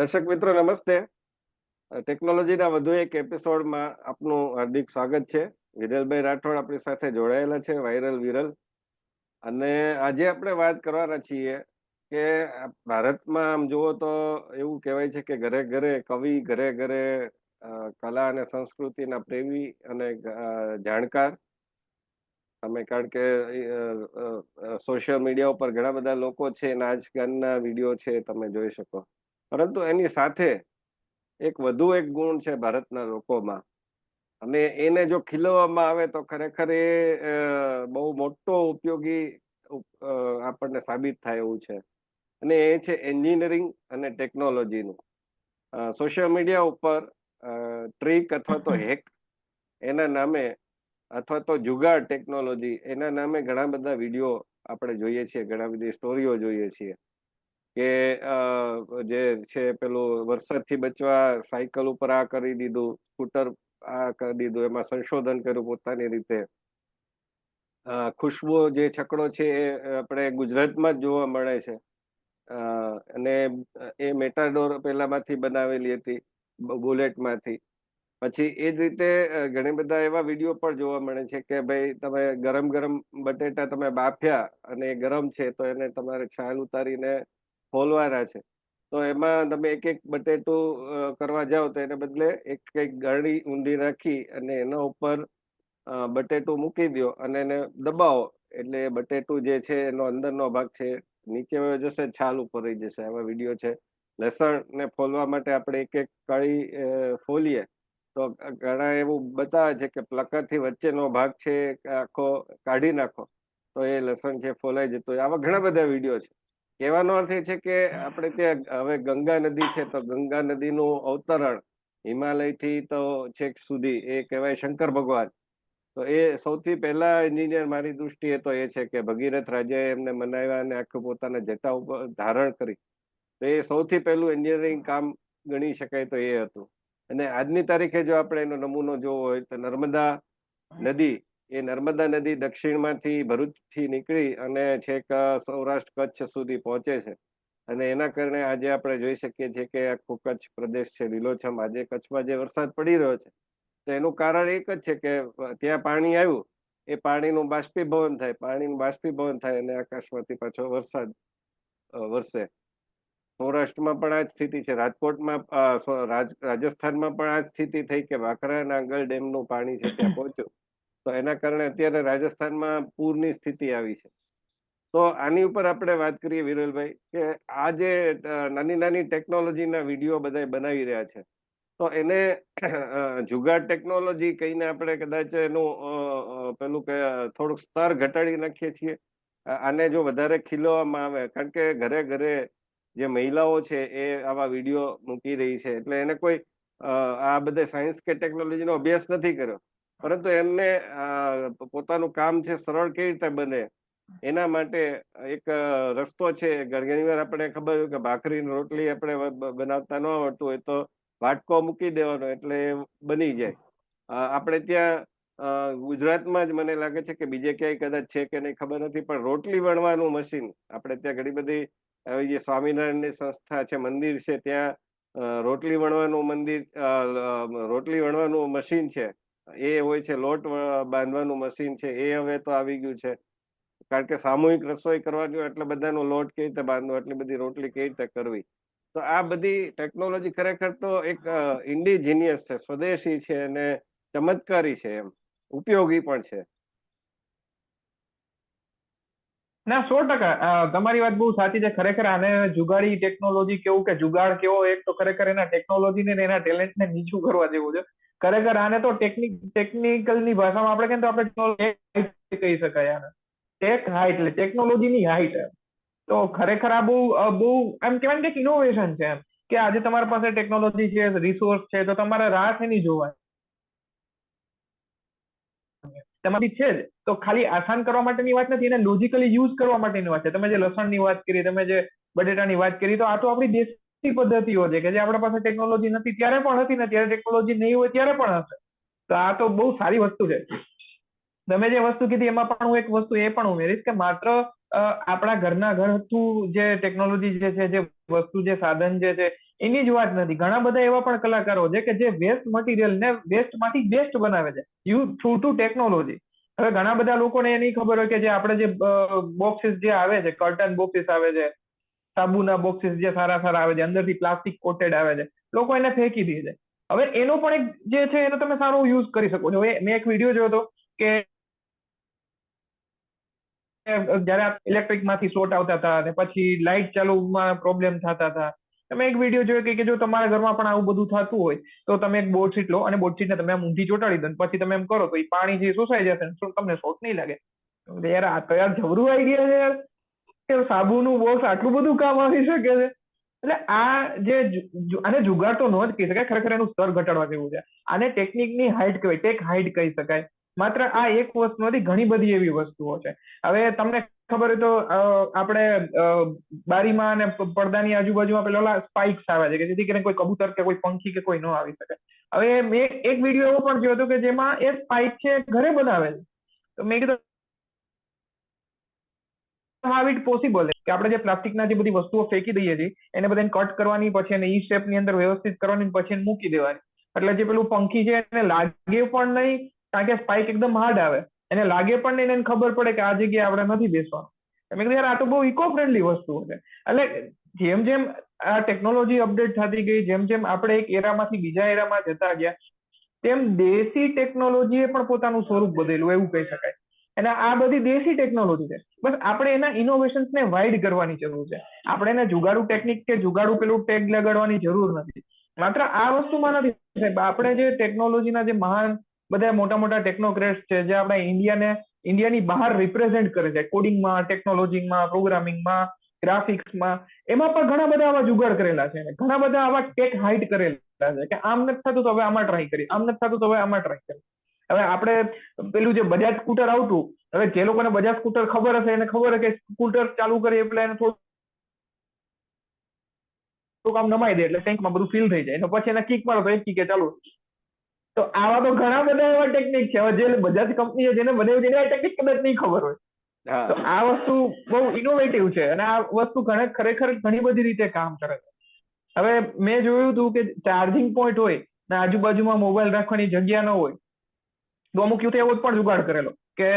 દર્શક મિત્રો, નમસ્તે. ટેકનોલોજીના વધુ એક એપિસોડમાં આપનું હાર્દિક સ્વાગત છે. વિરલભાઈ રાઠોડ આપણી સાથે જોડાયેલા છે, વાયરલ વિરલ. અને આજે આપણે વાત કરવાના છીએ કે ભારતમાં આમ જુઓ તો એવું કહેવાય છે કે ઘરે ઘરે કવિ, ઘરે ઘરે કલા અને સંસ્કૃતિના પ્રેમી અને જાણકાર. તમે કારણ કે સોશિયલ મીડિયા ઉપર ઘણા બધા લોકો છે, નાચ ગાનના વીડિયો છે, તમે જોઈ શકો. પરંતુ એની સાથે એક વધુ એક ગુણ છે ભારતના લોકોમાં. અને એને જો ખીલવવામાં આવે તો ખરેખર એ બહુ મોટો ઉપયોગી આપણને સાબિત થાય એવું છે. અને એ છે એન્જિનિયરિંગ અને ટેકનોલોજીનું. સોશિયલ મીડિયા ઉપર ટ્રીક અથવા તો હેક એના નામે અથવા તો જુગાડ ટેકનોલોજી એના નામે ઘણા બધા વીડિયો આપણે જોઈએ છીએ ઘણા બધી સ્ટોરીઓ જોઈએ છીએ. કે જે છે પેલું વરસાદથી બચવા સાયકલ ઉપર આ કરી દીધું, સ્કૂટર આ કરી દીધું, એમાં સંશોધન કર્યું પોતાની રીતે. ખુશ્બુ જે છકડો છે એ આપણે ગુજરાતમાં જ જોવા મળે છે. અને એ મેટાડોર પેલામાંથી બનાવેલી હતી બુલેટમાંથી. પછી એ જ રીતે ઘણી બધા એવા વીડિયો પણ જોવા મળે છે કે ભાઈ તમે ગરમ ગરમ બટેટા તમે બાફ્યા અને ગરમ છે તો એને તમારે છાલ ઉતારીને ફોલવાના છે. તો એમાં તમે એક એક બટેટું કરવા જાઓ તો એને બદલે એક એક ગરણી ઊંધી રાખી અને એના ઉપર બટેટું મૂકી દો અને એને દબાવો. એટલે બટેટું જે છે એનો અંદરનો ભાગ છે, નીચે જશે, છાલ ઉપર રહી જશે. આવા વીડિયો છે. લસણને ફોલવા માટે આપણે એક એક કળી ફોલીએ. તો ઘણા એવું બતાવે છે કે પ્લકરથી વચ્ચેનો ભાગ છે આખો કાઢી નાખો. તો એ લસણ છે ફોલાઈ જતો. આવા ઘણા બધા વીડિયો છે. કહેવાનો અર્થ એ છે કે આપણે ત્યાં હવે ગંગા નદી છે તો ગંગા નદીનું અવતરણ હિમાલયથી તો છેક સુધી એ કહેવાય શંકર ભગવાન. તો એ સૌથી પહેલા એન્જિનિયર મારી દૃષ્ટિએ તો એ છે કે ભગીરથ રાજાએ એમને મનાવ્યા અને આખું પોતાના જટા ઉપર ધારણ કરી. તો એ સૌથી પહેલું એન્જિનિયરિંગ કામ ગણી શકાય તો એ હતું. અને આજની તારીખે જો આપણે એનો નમૂનો જોવો હોય તો નર્મદા નદી એ નર્મદા નદી દક્ષિણમાંથી ભરૂચથી નીકળી અને છેક સૌરાષ્ટ્ર કચ્છ સુધી પહોંચે છે. અને એના કારણે આજે આપણે જોઈ શકીએ છીએ કે આખો કચ્છ પ્રદેશ છે. લીલોછમ આજે કચ્છમાં જે વરસાદ પડી રહ્યો છે, તો એનું કારણ એક જ છે કે ત્યાં પાણી આવ્યું, એ પાણીનું બાષ્પીભવન થાય. પાણીનું બાષ્પીભવન થાય અને આકાશમાંથી પાછો વરસાદ વરસે. સૌરાષ્ટ્રમાં પણ આ જ સ્થિતિ છે. રાજકોટમાં રાજસ્થાનમાં પણ આ જ સ્થિતિ થઈ કે વાખરા નાંગલ ડેમનું પાણી છે ત્યાં પહોંચ્યું. તો એના કારણે અત્યારે રાજસ્થાનમાં પૂરની સ્થિતિ આવી છે. તો આની ઉપર આપણે વાત કરીએ વિરલભાઈ, કે આ જે નાની નાની ટેકનોલોજીના વીડિયો બધા બનાવી રહ્યા છે, તો એને જુગાડ ટેકનોલોજી કહીને આપણે કદાચ એનું પેલું કે, થોડુંક સ્તર ઘટાડી નાખીએ છીએ. આને જો વધારે ખીલવામાં આવે, કારણ કે ઘરે ઘરે જે મહિલાઓ છે એ આવા વીડિયો મૂકી રહી છે, એટલે એને કોઈ આ બધે સાયન્સ કે ટેકનોલોજીનો અભ્યાસ નથી કર્યો. પરંતુ એમને પોતાનું કામ છે સરળ કેવી રીતે બને? એના માટે એક રસ્તો છે. ઘણી વાર આપણે ખબર કે ભાખરી રોટલી આપણે બનાવતા ન આવડતું હોય તો વાટકો મૂકી દેવાનો એટલે બની જાય. આપણે ત્યાં ગુજરાતમાં જ મને લાગે છે કે બીજે ક્યાંય કદાચ છે કે નહીં ખબર નથી, પણ રોટલી વણવાનું મશીન આપણે ત્યાં ઘણી બધી જે સ્વામિનારાયણની સંસ્થા છે, મંદિર છે, ત્યાં રોટલી વણવાનું મંદિર રોટલી વણવાનું મશીન છે. એ હોય છે, લોટ બાંધવાનું મશીન છે, એ હવે તો આવી ગયું છે. કારણ કે સામૂહિક રસોઈ કરવાની એટલે બધાનો લોટ કેવી રીતે બાંધવો એટલી બધી રોટલી કેવી રીતે કરવી? તો આ બધી ટેકનોલોજી ખરેખર તો એક ઇન્ડિજિનિયસ છે, સ્વદેશી છે અને ચમત્કારી છે એમ. ઉપયોગી પણ છે. ના, સો ટકા. તમારી વાત બહુ સાચી છે ખરેખર. આને જુગાડી ટેકનોલોજી કેવું કે જુગાડ કેવો એક તો ખરેખર એના ટેકનોલોજીને એના ટેલેન્ટ ને નીચું કરવા જેવું છે. ખરેખર આને તો ટેકનિકની ભાષામાં આપણે કહીએ તો આપણે કહી શકાય આને. ટેક હાઈટ એટલે ટેકનોલોજીની હાઈટ તો ખરેખર આ બહુ બહુ એમ કહેવાય ને કે ઇનોવેશન છે એમ. કે આજે તમારી પાસે ટેકનોલોજી છે રિસોર્સ છે, તો તમારે રાહ નહીં જોવાય તમારી છે જ. તો ખાલી આસાન કરવા માટેની વાત નથી, એને લોજિકલી યુઝ કરવા માટેની વાત છે. તમે જે લસણની વાત કરી, તમે જે બટેટાની વાત કરી, તો આ તો આપણી દેશ પદ્ધતિઓ છે કે જે આપણા પાસે ટેકનોલોજી નથી, ત્યારે પણ હતી ને ત્યારે ટેકનોલોજી નહીં હોય ત્યારે પણ હશે. તો આ તો બહુ સારી વસ્તુ છે. તમે જે વસ્તુ કીધી, એમાં પણ હું એક વસ્તુ એ પણ ઉમેરીશ કે માત્ર આપણા ઘરના ઘરતું જે ટેકનોલોજી જે છે, જે વસ્તુ જે સાધન જે છે, એની જ વાત નથી. ઘણા બધા એવા પણ કલાકારો છે કે જે વેસ્ટ મટીરિયલ ને વેસ્ટમાંથી બેસ્ટ બનાવે છે. યુ થ્રુ ટુ ટેકનોલોજી હવે ઘણા બધા લોકોને એ નહીં ખબર હોય કે જે આપણે જે બોક્સીસ જે આવે છે કર્ટન બોક્સીસ આવે છે, સાબુના બોક્સીસ જે સારા સારા આવે છે, અંદરથી પ્લાસ્ટિક કોટેડ આવે છે, લોકો એને ફેંકી દે છે. હવે એનો પણ એક જે છે એનો તમે સારો યુઝ કરી શકો છો. મેં એક વીડિયો જોયો હતો કે જયારે ઇલેક્ટ્રિકમાંથી શોર્ટ આવતા હતા અને પછી લાઇટ ચાલુમાં પ્રોબ્લેમ થતા હતા. તમે એક વીડિયો જોયો કે- જો તમારા ઘરમાં પણ આવું બધું થતું હોય, તો તમે એક બોર્ડ લો અને બોર્ડ તમે આમ ઊંધી ચોટાડી દો પછી તમે એમ કરો તો એ પાણી જે શોષાઈ જશે તમને શોર્ટ નહીં લાગે? યાર, આ તો યાર જબરું આઈડિયા છે યાર. કે સાબુનું બોક્સ આટલું બધું કામ આવી શકે છે. એટલે આ જે આને જુગાડ તો ન જ કહી શકાય, ખરેખર એનું સ્તર ઘટાડવા જેવું છે. આને ટેકનિકની હાઇટ કહેવાય ટેક હાઇટ કહી શકાય. માત્ર આ એક વસ્તુ નથી, ઘણી બધી એવી વસ્તુઓ છે. હવે તમને ખબર હોય તો આપણે બારીમાં અને પડદાની આજુબાજુમાં પેલા સ્પાઇક્સ આવે છે કે જેથી કરીને કોઈ કબૂતર કે કોઈ પંખી કે કોઈ ન આવી શકે. હવે મેં એક વીડિયો એવો પણ જોયો હતો કે જેમાં એ સ્પાઇક છે ઘરે બનાવે છે તો મેં કીધું પોસિબલ કે આપણે જે પ્લાસ્ટિકના જે બધી વસ્તુઓ ફેંકી દઈએ છીએ, એને બધાને કટ કરવાની પછી એને ઈ શેપની અંદર વ્યવસ્થિત કરવાની પછી મૂકી દેવાની. એટલે જે પેલું પંખી છે એને લાગે પણ નહીં, કારણ કે સ્પાઇક એકદમ હાર્ડ આવે. એને લાગે પણ નહીં એને ખબર પડે કે આ જગ્યાએ આપણે નથી બેસવાનું. મેં કીધું, યાર, આ તો બહુ ઇકો ફ્રેન્ડલી વસ્તુઓ છે. એટલે જેમ જેમ આ ટેકનોલોજી અપડેટ થતી ગઈ, જેમ જેમ આપણે એક એરામાંથી બીજા એરામાં જતા ગયા, તેમ દેશી ટેકનોલોજીએ પણ પોતાનું સ્વરૂપ બદલ્યું, એવું કહી શકાય. અને આ બધી દેશી ટેકનોલોજી છે. બસ આપણે એના ઇનોવેશન્સને વાઇડ કરવાની જરૂર છે. આપણે એને જુગાડુ ટેકનિક કે જુગાડુ પેલું ટેગ લગાડવાની જરૂર નથી. માત્ર આ વસ્તુમાં નથી સાહેબ, આપણે જે ટેકનોલોજીના જે મહાન બધા મોટા મોટા ટેકનોક્રેટ્સ છે જે આપણા ઇન્ડિયાને, ઇન્ડિયાની બહાર રિપ્રેઝેન્ટ કરે છે. કોડિંગમાં ટેકનોલોજીમાં પ્રોગ્રામિંગમાં ગ્રાફિક્સમાં એમાં પણ ઘણા બધા આવા જુગાડ કરેલા છે ઘણા બધા આવા ટેક હાઇટ કરેલા છે કે આમ નથી થતું તો હવે આમાં ટ્રાય કરી. આમ નથી થતું તો હવે આમાં ટ્રાય કરી. હવે આપણે પેલું જે બજાજ સ્કૂટર આવતું, હવે જે લોકોને બજાજ સ્કૂટર ખબર હશે એને ખબર હશે કે સ્કૂટર ચાલુ કરીએ એટલે એને થોડું આમ નમાઈ દે એટલે ટેન્કમાં બધું ફિલ થઈ જાય. પછી એને કિક મારો તો એક કિકે ચાલુ. તો આવા તો ઘણા બધા એવા ટેકનિક છે. હવે જે બજાજ કંપની છે જેને બનાવી તેને આ ટેકનિક કદાચ નહીં ખબર હોય. તો આ વસ્તુ બહુ ઇનોવેટિવ છે અને આ વસ્તુ ઘણે ખરેખર ઘણી બધી રીતે કામ કરે છે. હવે મેં જોયું હતું કે ચાર્જિંગ પોઈન્ટ હોય ને આજુબાજુમાં મોબાઈલ રાખવાની જગ્યા ન હોય તો અમુક યુથે એવો પણ જુગાડ કરેલો કે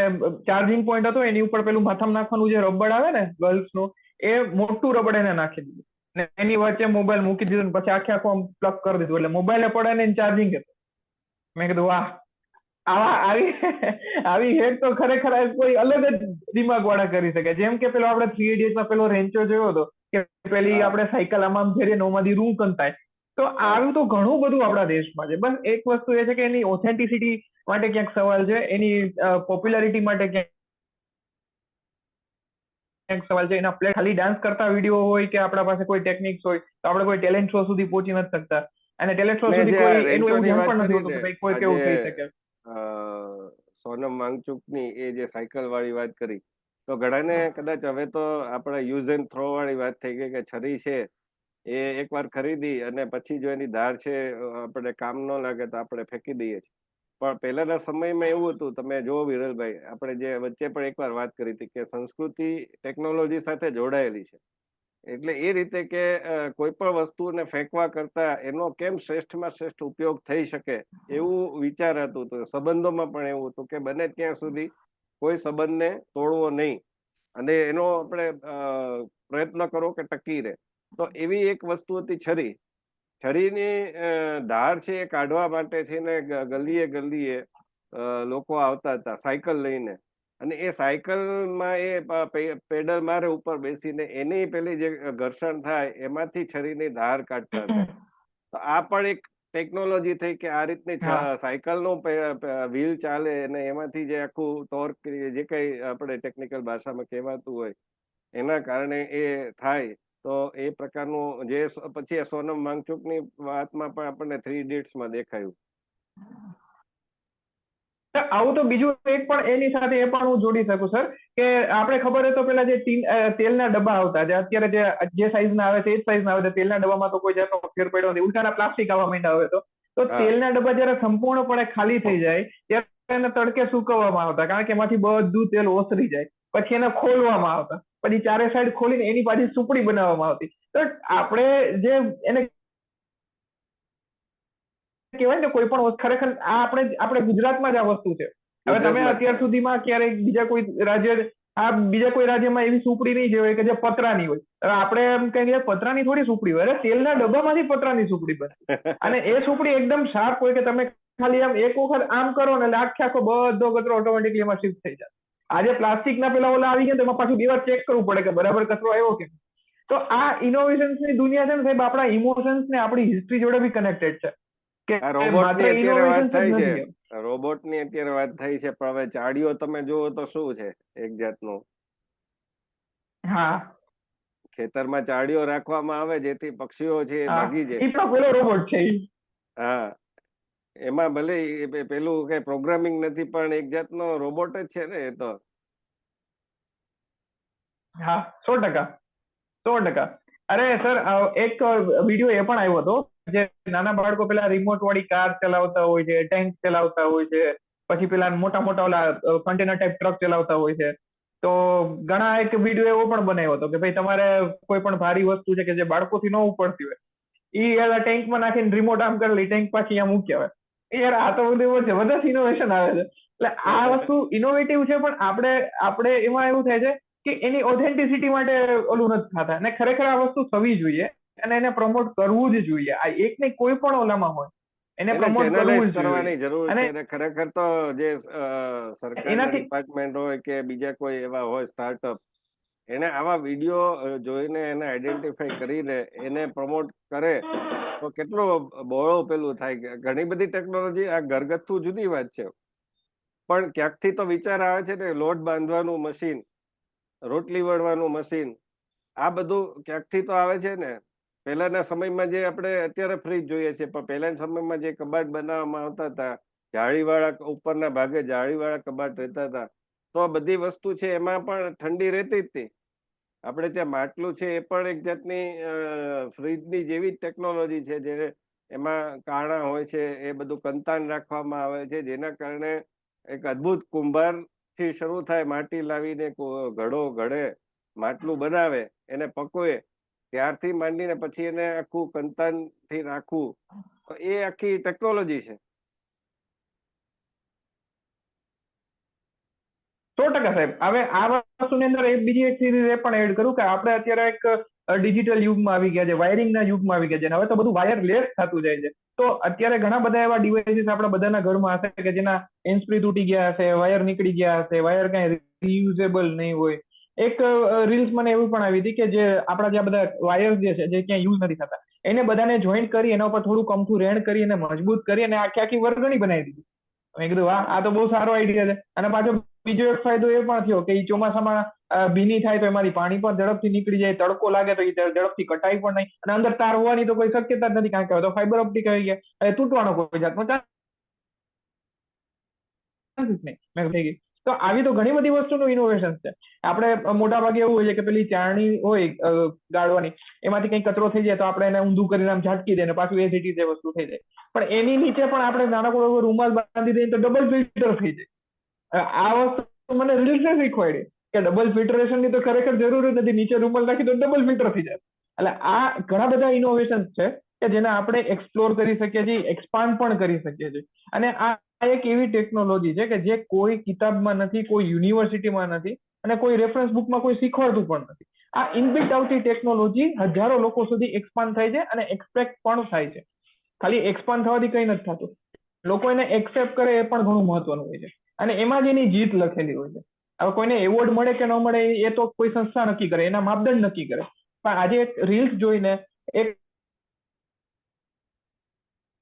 ચાર્જિંગ પોઈન્ટ હતો એની ઉપર પેલું માથામાં નાખવાનું જે રબડ આવે ને ગર્લ્સનું એ મોટું રબડ એને નાખી દીધું. ને એની વચ્ચે મોબાઈલ મૂકી દીધો ને પછી આખે આખું આમ પ્લગ કરી દીધું. એટલે મોબાઈલે પડે ને ચાર્જિંગ હતું મેં કીધું વાહ આવા આવી આવી હેક તો ખરેખર કોઈ અલગ જ દિમાગ વાળા કરી શકે. જેમ કે પેલો આપણે થ્રી ઇડિયટમાં પેલો રેન્ચો જોયો હતો કે પેલી આપણે સાયકલ આમાં ફેરીએ નોમાંથી રૂ કંતાય. તો આવું તો ઘણું બધું આપણા દેશમાં છે. બસ એક વસ્તુ એ છે કે એની ઓથેન્ટિસિટી માટે ક્યાંક સવાલ છે એની પોપ્યુલારિટી માટે ક્યાંક ક્યાંક સવાલ છે. એના પ્લે ખાલી ડાન્સ કરતા વીડિયો હોય કે આપણા પાસે કોઈ ટેકનિક્સ હોય તો આપણે કોઈ ટેલેન્ટ શો સુધી પહોંચી નથી શકતા. અને ટેલેન્ટ શો સુધી કોઈ એનું એવું ધ્યાન પણ નથી હોતું કે કોઈ કેવું થઈ શકે. સોનમ માંગચુકની એ જે સાયકલ વાળી વાત કરી તો ઘણાને કદાચ હવે તો આપણે યુઝ એન્ડ થ્રો વાળી વાત થઈ ગઈ કે છરી છે એ એકવાર ખરીદી અને પછી જો એની ધાર છે આપણે કામ ન લાગે તો આપણે ફેંકી દઈએ છીએ. પણ પહેલાના સમયમાં એવું હતું તમે જો વિરલભાઈ આપણે જે વચ્ચે પણ એકવાર વાત કરી હતી કે સંસ્કૃતિ ટેકનોલોજી સાથે જોડાયેલી છે. એટલે એ રીતે કે કોઈ પણ વસ્તુને ફેંકવા કરતા એનો કેમ શ્રેષ્ઠમાં શ્રેષ્ઠ ઉપયોગ થઈ શકે એવું વિચાર હતું. તો સંબંધોમાં પણ એવું હતું કે બને ત્યાં સુધી કોઈ સંબંધને તોડવો નહીં. અને એનો આપણે પ્રયત્ન કરો કે ટકી રહે. તો એવી એક વસ્તુ હતી છરી. છરીની ધાર છે એ કાઢવા માટે છે ને ગલીએ ગલીએ લોકો આવતા હતા, સાયકલ લઈને. અને એ સાયકલમાં એ પેડલ મારે ઉપર બેસીને એની પેલી જે ઘર્ષણ થાય એમાંથી છરીની ધાર કાઢતા હતા. તો આ પણ એક ટેકનોલોજી થઈ કે આ રીતની સાયકલ સાયકલનો વ્હીલ ચાલે અને એમાંથી જે આખું ટોર્ક જે કઈ આપણે ટેકનિકલ ભાષામાં કહેવાતું હોય એના કારણે એ થાય. તો એ પ્રકારનું જે પછી સોનમ માંગચુકની વાતમાં પણ આપણને થ્રી ઇડિયટ્સમાં દેખાયું. આવું તો બીજું એક પણ એની સાથે એ પણ હું જોડી શકું સર કે આપણે ખબર હોય તો પેલા જે તેલના ડબ્બા આવતા જે અત્યારે જે જે સાઈઝના આવે છે એ જ સાઈઝના આવે છે. તેલના ડબ્બામાં તો કોઈ જાતનો ફેર પડ્યો નથી. ઉલટાના પ્લાસ્ટિક આવવા માંડ્યા હવે તો. તો તેલના ડબ્બા જ્યારે સંપૂર્ણપણે ખાલી થઈ જાય ત્યારે એને તડકે સુકવવામાં આવતા કારણ કે એમાંથી બધું તેલ ઓસરી જાય. પછી એને ખોલવામાં આવતા. પછી ચારે સાઈડ ખોલીને એની પાછી સુપડી બનાવવામાં આવતી. તો આપણે જે એને કહેવાય ને કોઈ પણ ખરેખર આ આપણે આપણે ગુજરાતમાં જ આ વસ્તુ છે. હવે તમે અત્યાર સુધીમાં ક્યારેક બીજા કોઈ રાજ્ય આ બીજા કોઈ રાજ્યમાં એવી સુપડી નહીં જે હોય કે જે પતરાની હોય. હવે આપણે એમ કહીએ દઈએ પતરાની થોડી સુપડી હોય. અરે તેલના ડબ્બામાંથી પતરાની સુપડી બને. અને એ સુપડી એકદમ શાર્પ હોય કે તમે ખાલી આમ એક વખત આમ કરો ને એટલે આખે આખો બધો કચરો ઓટોમેટિકલી એમાં શિફ્ટ થઈ જાય. આજે પ્લાસ્ટિકના પેલા ઓલા આવી ગયા ને તો એમાં પાછું બે વાર ચેક કરવું પડે કે બરાબર કચરો આવ્યો કે તો આ innovations ની દુનિયા છે ને સાહેબ આપણા ઇમોશન્સ ને આપણી હિસ્ટ્રી જોડે બી કનેક્ટેડ છે. કે આ રોબોટની અત્યારે વાત થાય થઈ છે રોબોટની અત્યારે વાત થઈ છે પણ હવે ચાડીઓ તમે જુઓ તો શું છે એક જાતનું? હા. ખેતરમાં ચાડીઓ રાખવામાં આવે જેથી પક્ષીઓ છે એ. ભાગી જાય. એ તો પેલો રોબોટ છે હા. એમાં ભલે પેલું કઈ પ્રોગ્રામિંગ નથી પણ એક જાતનો રોબોટ જ છે ને એ તો. હા સો ટકા. સો ટકા. અરે સર એક વીડિયો એ પણ આવ્યો હતો. જે નાના બાળકો પેલા રિમોટ વાળી કાર ચલાવતા હોય છે ટેન્ક ચલાવતા હોય છે પછી પેલા મોટા મોટા ઓલા કન્ટેનર ટાઈપ ટ્રક ચલાવતા હોય છે. તો ઘણા એક વીડિયો એવો પણ બનાવ્યો હતો કે ભાઈ તમારે કોઈ પણ ભારી વસ્તુ છે કે જે બાળકોથી ન ઉપડતી હોય ઈ યાર ટેન્કમાં નાખીને રિમોટ આમ કરેલી ટેન્ક પાછી આમ મૂકી આવે એ યાર આ તો બધું જબરદસ્ત ઇનોવેશન આવે છે. એટલે આ વસ્તુ ઇનોવેટિવ છે પણ આપણે આપણે એમાં એવું થાય છે કે એની ઓથેન્ટિસિટી માટે ઓલું નથી થતા. અને ખરેખર આ વસ્તુ થવી જોઈએ. અને એને પ્રમોટ કરવું જ જોઈએ. આ એક ને કોઈ પણ ઓલામાં હોય એને પ્રમોટ કરવું કરવાની જરૂર છે. અને ખરેખર તો જે સરકારના ડિપાર્ટમેન્ટ હોય કે બીજા કોઈ એવા હોય સ્ટાર્ટઅપ એને આવા વીડિયો જોઈને એને આઈડેન્ટિફાઈ કરીને એને પ્રમોટ કરે તો કેટલો બહોળો પેલું થાય કે ઘણી બધી ટેકનોલોજી આ ઘરગથ્થુ જુદી વાત છે. પણ ક્યાંકથી તો વિચાર આવે છે ને લોટ બાંધવાનું મશીન રોટલી વળવાનું મશીન આ બધું ક્યાંકથી તો આવે છે ને પહેલાના સમયમાં જે આપણે અત્યારે ફ્રીજ જોઈએ છે પણ પહેલાના સમયમાં જે કબાટ બનાવવામાં આવતા હતા, જાળીવાળા ઉપરના ભાગે જાળીવાળા કબાટ રહેતા હતા, તો આ બધી વસ્તુ છે એમાં પણ ઠંડી રહેતી જ હતી. આપણે ત્યાં માટલું છે એ પણ એક જાતની ફ્રીજની જેવી જ ટેકનોલોજી છે, જે એમાં કાણા હોય છે, એ બધું કંતાન રાખવામાં આવે છે, જેના કારણે એક અદ્ભુત કુંભારથી શરૂ થાય, માટી લાવીને ઘડો ઘડે, માટલું બનાવે, એને પકવે ત્યારથી માંડીને પછી એને આખું કંતાનથી રાખવું એ આખી ટેકનોલોજી છે. સો ટકા સાહેબ. હવે આ વસ્તુની અંદર એક બીજી એક ચીજ એ પણ એડ કરું કે આપણે અત્યારે એક ડિજિટલ યુગમાં આવી ગયા છે વાયરિંગના યુગમાં આવી ગયા છે. હવે તો બધું વાયરલેસ થતું જાય છે. તો અત્યારે ઘણા બધા એવા ડિવાઇસીસ આપણા બધાના ઘરમાં હશે કે જેના એન્સ્પ્રી તૂટી ગયા હશે વાયર નીકળી ગયા હશે વાયર કઈ રિયુઝેબલ નહીં હોય. એક રીલ્સ મને એવું પણ આવી હતી કે જે આપણા જે બધા વાયર્સ જે છે, જે ક્યાંય યુઝ નથી થતા, એને બધાને જોઈન્ટ કરી, એના ઉપર થોડું કમથું રેણ કરી અને મજબૂત કરી અને આખી આખી વર્ગણી બનાવી દીધી. મેં કીધું, વાહ, આ તો બહુ સારો આઈડિયા છે. અને પાછો બીજો એક ફાયદો એ પણ થયો કે એ ચોમાસામાં ભીની થાય તો એમાંથી પાણી પણ ઝડપથી નીકળી જાય, તડકો લાગે તો એ ઝડપથી કટાઈ પણ નહીં. અને અંદર તાર હોવાની તો કોઈ શક્યતા જ નથી, કારણ કે તો ફાઈબર ઓપ્ટિક આવી ગયા. તૂટવાનો કોઈ જાતનો ચાન્સ નહીં. મેં થઈ ગઈ તો આવી તો ઘણી બધી વસ્તુનું ઇનોવેશન છે. આપણે મોટા ભાગે એવું હોય છે કે પેલી ચારણી હોય ગાળવાની, એમાંથી કંઈ કચરો થઈ જાય તો આપણે એને ઊંધું કરીને આમ ઝાટકી દે ને પાછું એ સીટી જે વસ્તુ થઈ જાય. પણ એની નીચે પણ આપણે નાનકડો રૂમાલ બાંધી દઈએ તો ડબલ ફિલ્ટર થઈ જાય. આ વસ્તુ મને રીલ્સે શીખવાડી કે ડબલ ફિલ્ટરેશનની તો ખરેખર જરૂર નથી. નીચે રૂમાલ નાખી તો ડબલ ફિલ્ટર થઈ જાય. એટલે આ ઘણા બધા ઇનોવેશન છે. કે જેને આપણે એક્સપ્લોર કરી શકીએ છીએ એક્સપાન્ડ પણ કરી શકીએ છીએ. અને આ એક એવી ટેકનોલોજી છે કે જે કોઈ કિતાબમાં નથી, કોઈ યુનિવર્સિટીમાં નથી અને કોઈ રેફરન્સ બુકમાં કોઈ શીખવાડતું પણ નથી. આ ઇનબિલ્ટ આવતી ટેકનોલોજી હજારો લોકો સુધી એક્સપાન્ડ થાય છે અને એક્સપેક્ટ પણ થાય છે. ખાલી એક્સપાન્ડ થવાથી કંઈ નથી થતું. લોકો એને એક્સેપ્ટ કરે એ પણ ઘણું મહત્વનું હોય છે. અને એમાં જ એની જીત લખેલી હોય છે. હવે કોઈને એવોર્ડ મળે કે ન મળે એ તો કોઈ સંસ્થા નક્કી કરે, એના માપદંડ નક્કી કરે. પણ આજે એક રીલ્સ જોઈને એક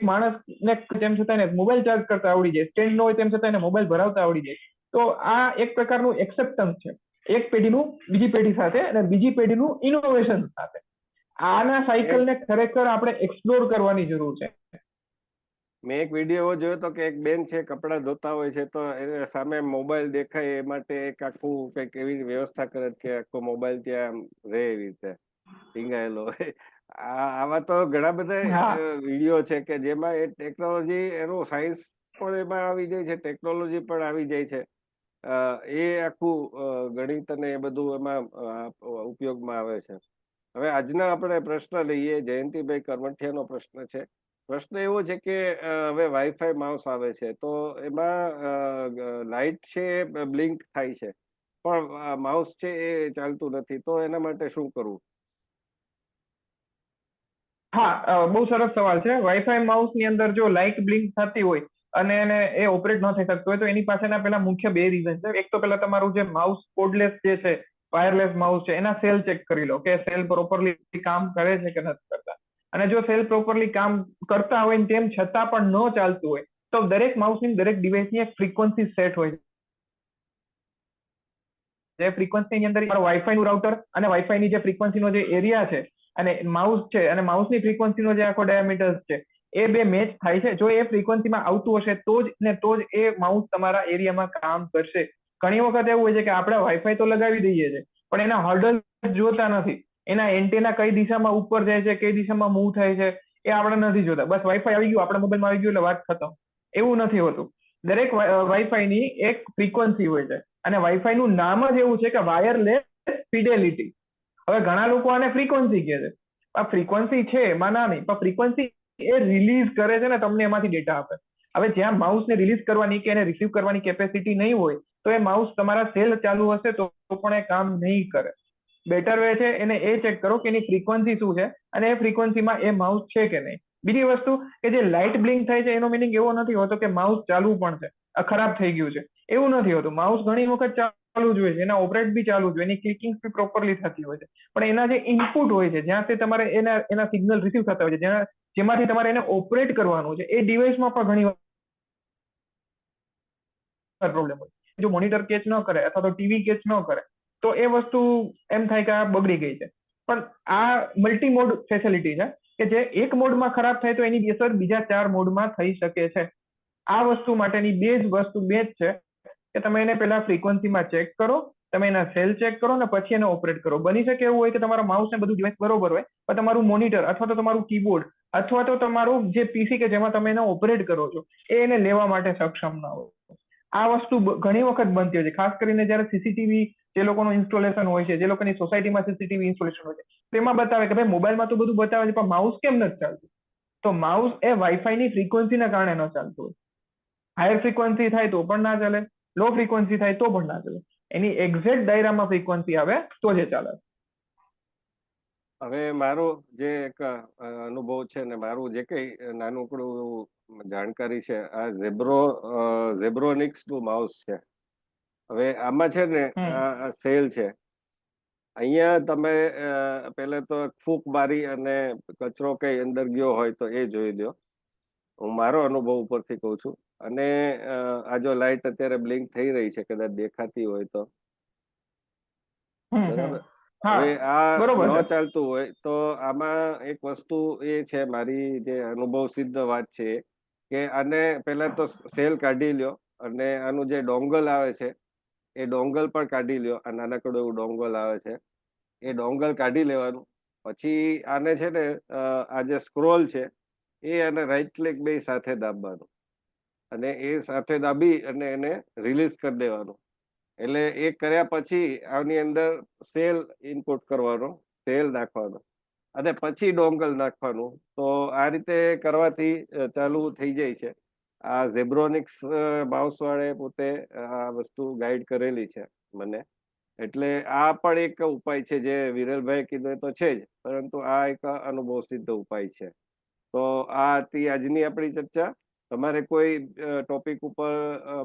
માણસને તેમ છતાં મોબાઈલ ચાર્જ કરતા આવડી જાય. સ્ટેન્ડ ન હોય તેમ છતાં મોબાઈલ ભરાવતા આવડી જાય. તો આ એક પ્રકારનું એક્સેપ્ટન્સ છે. એક પેઢીનું બીજી પેઢી સાથે અને બીજી પેઢીનું ઇનોવેશન સાથે. આના સાયકલને ખરેખર આપણે એક્સપ્લોર કરવાની જરૂર છે. મેં એક વીડિયો એવો જોયો તો કે એક બેન છે, કપડાં ધોતા હોય છે, તો એને સામે મોબાઈલ દેખાય એ માટે એક આખું કંઈક એવી વ્યવસ્થા કરે કે આખો મોબાઈલ ત્યાં રહે એવી રીતે. ટીંગાયેલો હોય. આવા તો ઘણા બધા વીડિયો છે કે જેમાં એ ટેકનોલોજી એનું સાયન્સ પણ એમાં આવી જાય છે ટેકનોલોજી પણ આવી જાય છે. એ આખું ગણિત અને એ બધું એમાં ઉપયોગમાં આવે છે. હવે આજના આપણે પ્રશ્ન લઈએ જયંતિભાઈ કરમઠિયાનો પ્રશ્ન છે. પ્રશ્ન એવો છે કે હવે વાઈફાઈ માઉસ આવે છે તો એમાં લાઇટ છે બ્લિંક થાય છે પણ માઉસ છે એ ચાલતું નથી તો એના માટે શું કરવું? હા બહુ સરસ સવાલ છે. વાઈફાઈ માઉસની અંદર જો લાઇટ બ્લિંક થતી હોય અને એને, એ ઓપરેટ ન થઈ શકતું હોય તો એની પાસેના પેલા મુખ્ય બે રીઝન છે. એક તો પેલા તમારું જે માઉસ કોડલેસ જે છે વાયરલેસ માઉસ છે, એના સેલ ચેક કરી લો કે સેલ પ્રોપરલી કામ કરે છે કે નથી કરતા. અને જો સેલ પ્રોપરલી કામ કરતા હોય તેમ છતાં પણ ન ચાલતું હોય, તો દરેક માઉસની દરેક ડિવાઇસની એક ફ્રીક્વન્સી સેટ હોય. જે ફ્રીક્વન્સીની અંદર વાઈફાઈ નું રાઉટર અને વાઈફાઈ ની જે ફ્રીક્વન્સીનો જે એરિયા છે અને માઉસ છે, અને માઉસની ફ્રીક્વન્સીનો જે આખો ડાયામીટર છે, એ બે મેચ થાય છે. જો એ ફ્રીક્વન્સીમાં આવતું હશે, તો જ ને તો જ એ માઉસ તમારા એરિયામાં કામ કરશે. ઘણી વખત એવું હોય છે કે આપણે વાઈફાઈ તો લગાવી દઈએ છીએ પણ એના હર્ડલ જોતા નથી. એના એન્ટેના કઈ દિશામાં ઉપર જાય છે, કઈ દિશામાં મૂવ થાય છે, એ આપણે નથી જોતા. બસ વાઈફાઈ આવી ગયું, આપણા મોબાઈલમાં આવી ગયું એટલે વાત ખતમ. એવું નથી હોતું. દરેક વાઈફાઈની એક ફ્રીક્વન્સી હોય છે. અને વાઈફાઈ નું નામ જ એવું છે કે વાયરલેસ ફિડેલિટી હવે ઘણા લોકો આને ફ્રીક્વન્સી કહે છે. આ ફ્રીક્વન્સી છે એમાં ના નહીં, પણ ફ્રીક્વન્સી એ રિલીઝ કરે છે ને તમને એમાંથી ડેટા આપે. હવે જ્યાં માઉસને રિલીઝ કરવાની કે એને રિસીવ કરવાની કેપેસિટી નહીં હોય, તો એ માઉસ તમારા સેલ ચાલુ હશે તો પણ એ કામ નહીં કરે. બેટર વે છે એને એ ચેક કરો કે એની ફ્રીક્વન્સી શું છે અને એ ફ્રીક્વન્સીમાં એ માઉસ છે કે નહીં. બીજી વસ્તુ કે જે લાઇટ બ્લિંક થાય છે એનો મિનિંગ એવો નથી હોતો કે માઉસ ચાલુ પણ છે ખરાબ થઈ ગયું છે. એવું નથી હોતું. માઉસ ઘણી વખત ચાલુ જ હોય છે, એના ઓપરેટ બી ચાલુ જ હોય, એની ક્લિકિંગ બી પ્રોપરલી થતી હોય છે. પણ એના જે ઇનપુટ હોય છે જ્યાંથી તમારે એના એના સિગ્નલ રિસીવ થતા હોય છે, જેના, જેમાંથી તમારે એને ઓપરેટ કરવાનું છે, એ ડિવાઇસમાં પણ ઘણી વાર પ્રોબ્લેમ હોય જો મોનિટર કેચ ન કરે અથવા તો ટીવી કેચ ન કરે, તો એ વસ્તુ એમ થાય કે આ બગડી ગઈ છે. પણ આ મલ્ટી મોડ ફેસિલિટી છે, કે જે એક મોડમાં ખરાબ થાય તો એની અસર બીજા ચાર મોડમાં થઈ શકે છે. આ વસ્તુ માટેની બે જ વસ્તુ બે જ છે કે તમે એને પહેલા ફ્રીક્વન્સીમાં ચેક કરો, તમે એના સેલ ચેક કરો ને પછી એને ઓપરેટ કરો. બની શકે એવું હોય કે તમારા માઉસ ને બધું ડિવાઇસ બરોબર હોય, પણ તમારું મોનિટર અથવા તો તમારું કીબોર્ડ અથવા તો તમારું જે પીસી કે જેમાં તમે એને ઓપરેટ કરો છો, એ એને લેવા માટે સક્ષમ ના હોય. આ વસ્તુ ઘણી વખત બનતી હોય છે. ખાસ કરીને જ્યારે સીસીટીવી જે લોકોનું ઇન્સ્ટોલેશન હોય છે, જે લોકોની સોસાયટીમાં સીસીટીવી ઇન્સ્ટોલેશન હોય છે, તેમાં બતાવે કે ભાઈ મોબાઈલમાં તો બધું બતાવે છે, પણ માઉસ કેમ નથી ચાલતું? તો માઉસ એ વાઈફાઈની ફ્રીક્વન્સીના કારણે ન ચાલતું હોય. હાયર ફ્રીક્વન્સી થાય તો પણ ના ચાલે. લો ફ્રીક્વન્સી થાય તો પણ ના ચાલે. એની એક્ઝેક્ટ ડાયરામાં ફ્રીક્વન્સી આવે તો જે ચાલે. હવે મારો જે એક અનુભવ છે ને મારું જે કઈ નાનકડું જાણકારી છે આ ઝેબ્રો ઝેબ્રોનિક્સનું માઉસ છે. હવે આમાં છે ને સેલ છે. અહીંયા તમે પેલે તો ફૂક મારી અને કચરો કઈ અંદર ગયો હોય તો એ જોઈ દો હું મારો અનુભવ ઉપરથી કહું છું. અને આ જો લાઈટ અત્યારે બ્લિંક થઈ રહી છે કદાચ દેખાતી હોય તો. હવે આ ન ચાલતું હોય તો આમાં એક વસ્તુ એ છે મારી જે અનુભવ સિદ્ધ વાત છે કે આને પહેલા તો સેલ કાઢી લ્યો અને આનું જે ડોંગલ આવે છે એ ડોંગલ પણ કાઢી લ્યો આ નાનકડું એવું ડોંગલ આવે છે એ ડોંગલ કાઢી લેવાનું. પછી આને છે ને આ જે સ્ક્રોલ છે એ અને રાઈટ ક્લિક બે સાથે દાબવાનું. અને એ સાથે દાબી અને એને રિલીઝ કરી દેવાનું. એટલે એ કર્યા પછી આની અંદર સેલ ઇનપુટ કરવાનો સેલ નાખવાનો. અને પછી ડોંગલ નાખવાનું. તો આ રીતે કરવાથી ચાલુ થઈ જાય છે. આ ઝેબ્રોનિક્સ માઉસવાળે પોતે આ વસ્તુ ગાઈડ કરેલી છે મને. એટલે આ પણ એક ઉપાય છે જે વિરલભાઈ કીધું તો છે જ, પરંતુ આ એક અનુભવ સિદ્ધ ઉપાય છે. તો આ હતી આજની આપણી ચર્ચા. તમારે કોઈ ટોપિક ઉપર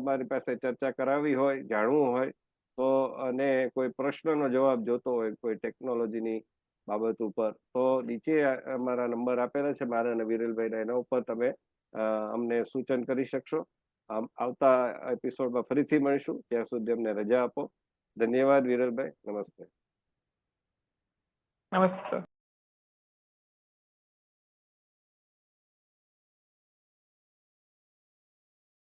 મારી પાસે ચર્ચા કરાવી હોય, જાણવું હોય, તો, અને કોઈ પ્રશ્નનો જવાબ જોતો હોય, કોઈ ટેકનોલોજીની બાબત ઉપર, તો નીચે અમારા નંબર આપેલા છે. મારા અને વિરલભાઈના એના ઉપર તમે અમને સૂચન કરી શકશો. આવતા એપિસોડમાં ફરીથી મળીશું. ત્યાં સુધી અમને રજા આપો. ધન્યવાદ વિરલભાઈ. નમસ્તે. નમસ્તે